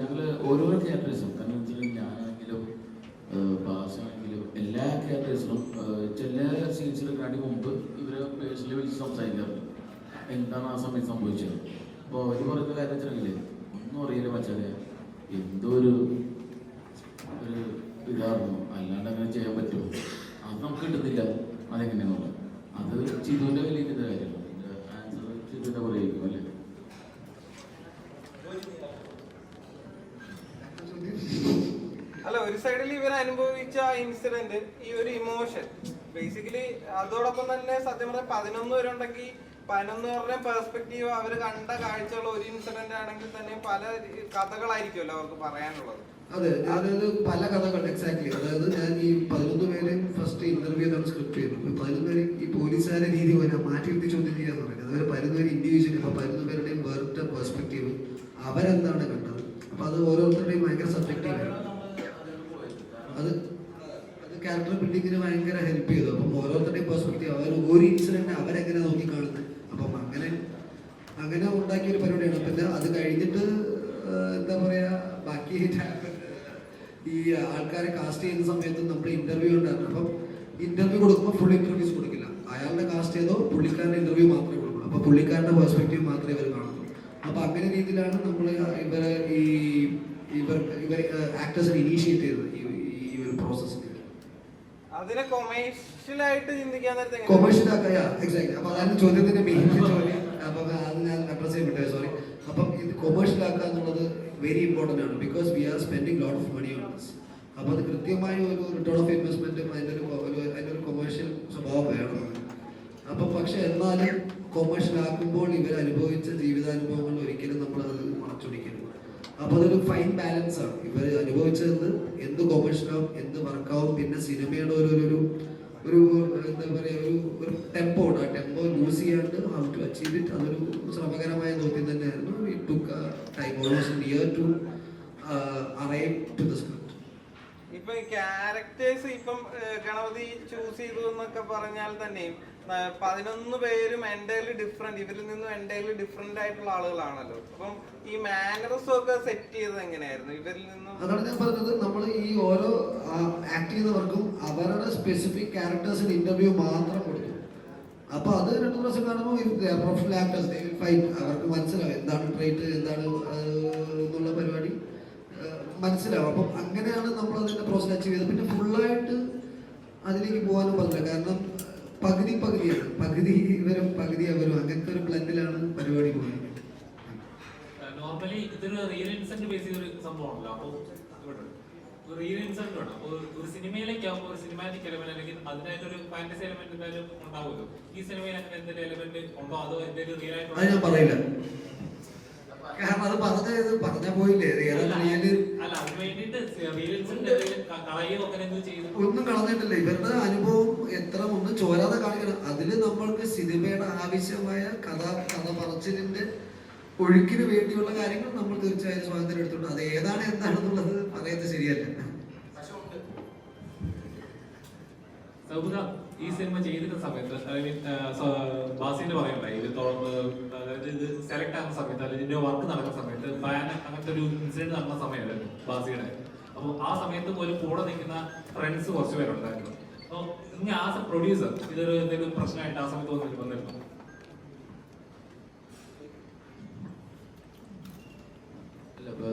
ഞങ്ങൾ ഓരോരോ ക്യാരക്ടേഴ്സും കാരണം വെച്ചാൽ ഞാനാണെങ്കിലും ബാസാണെങ്കിലും എല്ലാ ക്യാരക്ടേഴ്സിനും ചില സീൻസിലൊക്കെ അടി മുമ്പ് ഇവരെ പേഴ്സണലി വിളിച്ച് സംസാരിക്കാറുണ്ട്. എന്താണ് ആ സമയത്ത് സംഭവിച്ചത്? അപ്പോൾ അവർ പറഞ്ഞ കാര്യം വെച്ചിട്ടുണ്ടെങ്കിൽ ഒന്നും അറിയില്ല മച്ചാനെ എന്തോ ഒരു ഒരു ഇതായിരുന്നു. അല്ലാണ്ട് അങ്ങനെ ചെയ്യാൻ പറ്റുമോ? അത് നമുക്ക് കിട്ടുന്നില്ല. അതെങ്ങനെയാണെന്നുള്ളത് അത് ചിതുവിന്റെ വലിയ കാര്യമാണ് ആൻസർ ചിതുവിന്റെ പറയുമായിരിക്കും അല്ലേ അല്ല ഒരു സൈഡിൽ ഇവർ അനുഭവിച്ച ഇൻസിഡന്റ് ഈ ഒരു ഇമോഷൻ ബേസിക്കലി അതോടൊപ്പം തന്നെ സത്യം പറഞ്ഞാൽ പതിനൊന്ന് പേരുണ്ടെങ്കിൽ പതിനൊന്ന് പേരുടെ പെർസ്പെക്റ്റീവ് അവർ കണ്ട കാഴ്ചയുള്ള ഒരു ഇൻസിഡന്റ് ആണെങ്കിൽ തന്നെ പല കഥകളായിരിക്കുമല്ലോ അവർക്ക് പറയാനുള്ളത്. അതെ അതായത് പല കഥകൾ എക്സാക്ട്ലി അതായത് ഞാൻ ഈ പതിനൊന്ന് പേരെ ഫസ്റ്റ് ഇന്റർവ്യൂ ചെയ്താണ് സ്ക്രിപ്റ്റ് ചെയ്യുന്നത്. പതിനൊന്ന് പേര് ഈ പോലീസുകാരെ രീതി പോലെ മാറ്റി എടുത്ത് ചോദ്യം ചെയ്യാന്ന് പറയുന്നത്. അതുപോലെ പതിനൊന്ന് പേര് ഇൻഡിവിജ്വൽ ഇപ്പൊ പതിനൊന്ന് പേരുടെയും വേറിട്ട പെർസ്പെക്റ്റീവ് അവരെന്താണ് കണ്ടത്? അപ്പൊ അത് ഓരോരുത്തരുടെയും ഭയങ്കര സബ്ജക്റ്റീവ് അത് അത് ക്യാരക്ടർ ബിൽഡിങ്ങിന് ഭയങ്കര ഹെൽപ്പ് ചെയ്തു. അപ്പം ഓരോരുത്തരുടെയും പെർസ്പെക്റ്റീവ് അവർ ഒരു ഇൻസിഡന്റ് അവരെങ്ങനെ നോക്കിക്കാണുന്നത്? അപ്പം അങ്ങനെ അങ്ങനെ ഉണ്ടാക്കിയ ഒരു പരിപാടിയാണ്. പിന്നെ അത് കഴിഞ്ഞിട്ട് എന്താ പറയാ ബാക്കി ഈ ആൾക്കാരെ കാസ്റ്റ് ചെയ്യുന്ന സമയത്ത് നമ്മൾ ഇന്റർവ്യൂ ഉണ്ടായിരുന്നു. അപ്പം ഇന്റർവ്യൂ കൊടുക്കുമ്പോൾ ഫുൾ ഇന്റർവ്യൂസ് കൊടുക്കില്ല. അയാളുടെ കാസ്റ്റ് ചെയ്തോ പുള്ളിക്കാരന്റെ ഇന്റർവ്യൂ മാത്രമേ കൊടുക്കുള്ളൂ. അപ്പോൾ പുള്ളിക്കാരന്റെ പെർസ്പെക്റ്റീവ് മാത്രമേ ഇവർ കാണുള്ളൂ അപ്പൊ അങ്ങനെ രീതിയിലാണ് നമ്മൾ ഇവരെ ഈ ഇവർ ഇവർ ആക്ടേഴ്സിനെ ഇനീഷ്യേറ്റ് ചെയ്തത്. ഈ അതിനെ ചിന്തിക്കാൻ നേരത്തെ എക്സാക്ട് അപ്പൊ അതാണ് ചോദ്യത്തിന്റെ മെയിൻ ചോദ്യം. അപ്പൊ അത് ഞാൻ അഡ്രസ് സോറി അപ്പം ഇത് എന്നുള്ളത് വെരി ഇമ്പോർട്ടന്റ് ആണ് because we are spending lot of money on this അപ്പോൾ അത് കൃത്യമായ ഒരു റിട്ടേൺ ഓഫ് ഇൻവെസ്റ്റ്മെന്റും അതിന്റെ ഒരു അതിന്റെ ഒരു- കൊമേഴ്ഷ്യൽ സ്വഭാവം വേണം. അപ്പോൾ പക്ഷെ എന്നാലും കൊമേഴ്ഷ്യൽ ആക്കുമ്പോൾ ഇവർ അനുഭവിച്ച ജീവിതാനുഭവങ്ങൾ ഒരിക്കലും നമ്മൾ അത് മറച്ചൊടിക്കരുത് അപ്പൊ അതൊരു ഫൈൻ ബാലൻസ് ആണ്. ഇവർ അനുഭവിച്ചത് എന്ത് കൊമേഴ്സിലാവും എന്ത് വർക്കാവും പിന്നെ സിനിമയുടെ ഒരു ഒരു ഒരു എന്താ പറയുക ഒരു ഒരു ടെമ്പോ ഉണ്ട്. ആ ടെമ്പോ ലൂസ് ചെയ്യാണ്ട് ഹൗ ടു അച്ചീവ് ഇറ്റ് അതൊരു ശ്രമകരമായ ദൗത്യം തന്നെയായിരുന്നു. It took time almost year to arrive to the script ഇപ്പൊ ക്യാരക്ടേഴ്സ് ഇപ്പം ഗണപതി ചൂസ് ചെയ്തു എന്നൊക്കെ പറഞ്ഞാൽ തന്നെയും പതിനൊന്ന് പേരും എന്റയർലി ഡിഫറെന്റ് ഇവരിൽ നിന്നും എന്റയർലി ഡിഫറെന്റ് ആയിട്ടുള്ള ആളുകളാണല്ലോ. അപ്പം ഈ മാനറസും ഒക്കെ സെറ്റ് ചെയ്തത് എങ്ങനെയായിരുന്നു? ഇവരിൽ നിന്നും അതാണ് ഞാൻ പറഞ്ഞത്. നമ്മൾ ഈ ഓരോ ആക്ട് ചെയ്യുന്നവർക്കും അവരുടെ സ്പെസിഫിക് ക്യാരക്ടേഴ്സിന് ഇന്റർവ്യൂ മാത്രം കൊടുക്കും അപ്പൊ അത് രണ്ടു പ്രാവശ്യം കാണുമ്പോൾ പ്രൊഫഷണൽ ആക്ടേഴ്സ് ഫൈറ്റ് അവർക്ക് മനസ്സിലാവും എന്താണ് ട്രേറ്റ് എന്താണ് മനസ്സിലാവും. അപ്പം അങ്ങനെയാണ് നമ്മൾ അതിന്റെ പ്രോസസ് അച്ചീവ് ചെയ്തത് പിന്നെ ഫുള്ളായിട്ട് അതിലേക്ക് പോകാനും പറ്റില്ല. കാരണം പകുതി പകുതിയാണ്. പകുതി ഇവരും പകുതി അവരും. അങ്ങനത്തെ ഒരു ബ്ലെൻഡിലാണ് പരിപാടി പോകുന്നത്. നോർമലി ഇതൊരു റിയൽ ഇൻസിഡന്റ് ബേസ് ചെയ്തൊരു സംഭവമാണല്ലോ. അപ്പോൾ ഒരു റിയൽ ഇൻസിഡന്റ് ആണ്. അപ്പോൾ ഒരു സിനിമയിലേക്ക് ആകുമ്പോൾ ഒരു സിനിമാറ്റിക് എലമെന്റ് അല്ലെങ്കിൽ അതിനായിട്ടൊരു ഫാന്റസി എലമെന്റ് എന്തായാലും ഉണ്ടാവുമല്ലോ. ഈ സിനിമയിൽ അങ്ങനെ എന്തെങ്കിലും എലമെന്റ് ഉണ്ടോ? അതോ എന്തെങ്കിലും റിയൽ ആയിട്ട് ഞാൻ പറയില്ല. കാരണം അത് പറഞ്ഞത് പറഞ്ഞ പോയില്ലേ? റിയൽ ഒന്നും കളഞ്ഞിട്ടില്ല. ഇവരുടെ അനുഭവം എത്ര ഒന്നും ചോരാതെ കാണിക്കണം. അതിൽ നമ്മൾക്ക് സിനിമയുടെ ആവശ്യമായ കഥ കഥ പറച്ചിലിന്റെ ഒഴുക്കിന് വേണ്ടിയുള്ള കാര്യങ്ങൾ നമ്മൾ തീർച്ചയായും സ്വാതന്ത്ര്യം എടുത്തിട്ടുണ്ട്. അത് ഏതാണ് എന്താണെന്നുള്ളത് പറയുന്നത് ശരിയല്ല. സൗബുദ ഈ സിനിമ ചെയ്തിരുന്ന സമയത്ത് ഐ മീൻ ബാസിന്റെ പറയണ്ടായി ഇത് തുറന്ന് അതായത് ഇത് സെലക്ട് ആകുന്ന സമയത്ത് അല്ലെങ്കിൽ ഇതിന്റെ വർക്ക് നടക്കുന്ന സമയത്ത് ബാൻ അങ്ങനത്തെ ഒരു ഇൻസിഡന്റ് നടന്ന സമയമായിരുന്നു ബാസിയുടെ. അപ്പോൾ ആ സമയത്ത് പോലും കൂടെ നിൽക്കുന്ന ഫ്രണ്ട്സ് കുറച്ച് പേരുണ്ടായിരുന്നു. അപ്പോൾ ഇനി എ പ്രൊഡ്യൂസർ ഇതൊരു എന്തെങ്കിലും പ്രശ്നമായിട്ട് ആ സമയത്ത് വന്നിരുന്നു അല്ല ഇപ്പൊ,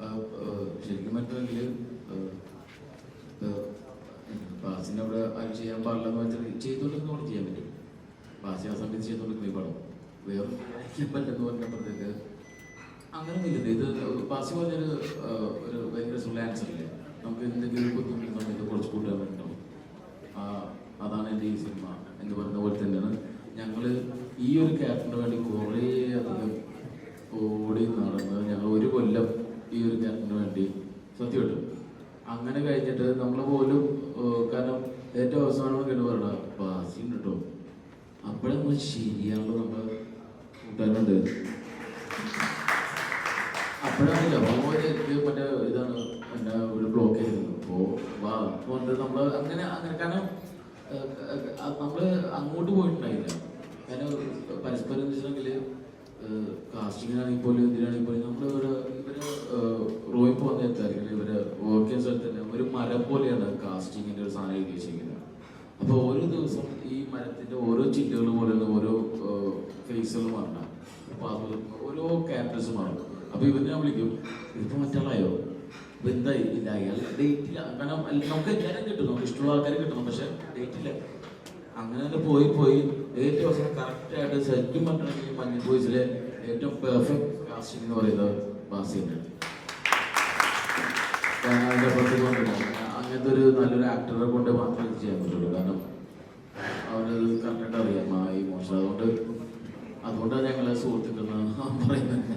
ആ, ആ, ശരിക്കും പറ്റുമെങ്കിൽ അവിടെ അത് ചെയ്യാൻ പാടില്ലെന്ന് വെച്ചാൽ ചെയ്തോണ്ടെന്ന് പറഞ്ഞ് ചെയ്യാൻ പറ്റും. ആ സമയത്ത് ചെയ്തുകൊണ്ടിരുന്ന ഈ പടം. വേറെ ചെയ്യാൻ പറ്റില്ലെന്ന് പറഞ്ഞപ്പോഴത്തേക്ക് അങ്ങനെ ഇല്ല ഇത് ബാസി പറഞ്ഞൊരു ഒരു ഭയങ്കര സുള്ള ആൻസർ ഇല്ലേ? നമുക്ക് എന്തെങ്കിലും ഒരു ബുദ്ധിമുട്ട് സമയത്ത് കുറച്ച് കൂട്ടുകാരുണ്ടാവും ആ, അതാണ് എന്റെ ഈ സിനിമ എന്ന് പറയുന്ന പോലെ തന്നെയാണ്. ഞങ്ങൾ ഈ ഒരു ക്യാരക്ടറിന് വേണ്ടി കുറേ അധികം ഓടി നടന്ന് ഞങ്ങൾ ഒരു കൊല്ലം ഈ ഒരു ക്യാരക്ടറിന് വേണ്ടി സത്യമായിട്ടും അങ്ങനെ കഴിഞ്ഞിട്ട് നമ്മൾ പോലും കാരണം ഏറ്റവും അവസാനം കേട്ട് പറയണ പാസിങ് കിട്ടും അപ്പോഴേ നമ്മൾ ശരിയാണല്ലോ നമ്മൾ കൂട്ടാനുണ്ട് അപ്പോഴാണ് എനിക്ക് മറ്റേ ഇതാണ് എന്റെ ഒരു ബ്ലോക്ക് ചെയ്തിരുന്നത് അപ്പോൾ വാ നമ്മൾ അങ്ങനെ അങ്ങനെ കാരണം നമ്മൾ അങ്ങോട്ട് പോയിട്ടുണ്ടായില്ല. കാരണം പരസ്പരം വെച്ചിട്ടുണ്ടെങ്കിൽ കാസ്റ്റിങ്ങിനാണെങ്കിൽ പോലും ഇതിനാണെങ്കിൽ പോലും നമ്മൾ ഇവർ ഇവർ പോലെയാണ് കാസ്റ്റിങ്ങിന്റെ ഒരു സാധനം എഴുതി വെച്ചിരിക്കുന്നത് അപ്പോൾ ഓരോ ദിവസം ഈ മരത്തിന്റെ ഓരോ ചില്ലുകൾ പോലെയുള്ള ഓരോ ഫേസുകൾ മാറണം. അപ്പൊ അത് ഓരോ ക്യാരക്ടേഴ്സ് മാറും. അപ്പൊ ഇവനെ ഞാൻ വിളിക്കും ഇതിപ്പോ മറ്റാളായോ? എന്തായി? ഇല്ല അയാൾ ഡേറ്റ് ഇല്ല. കാരണം നമുക്ക് എല്ലാവരും കിട്ടും നമുക്ക് ഇഷ്ടമുള്ള ആൾക്കാരെ കിട്ടണം പക്ഷെ ഡേറ്റ് ഇല്ല. അങ്ങനെ തന്നെ പോയി പോയി. ഏറ്റവും അവസാനം കറക്റ്റ് ആയിട്ട് ശരിക്കും പറഞ്ഞിട്ടുണ്ടെങ്കിൽ മഞ്ഞൾ ബോയ്സിലെ ഏറ്റവും പെർഫെക്റ്റ് കാസ്റ്റിംഗ് എന്ന് പറയുന്നത് ബാസി അതിന്റെ അപ്പുറത്തേക്ക് അങ്ങനത്തെ ഒരു നല്ലൊരു ആക്ടറെ കൊണ്ട് മാത്രമേ ഇത് ചെയ്യാൻ പറ്റുള്ളൂ. കാരണം അവനത് കറക്റ്റായിട്ട് അറിയാം. ആ ഇമോഷൻ അതുകൊണ്ട് അതുകൊണ്ടാണ് ഞങ്ങളെ സുഹൃത്തുക്കൾ പറയുന്നത്.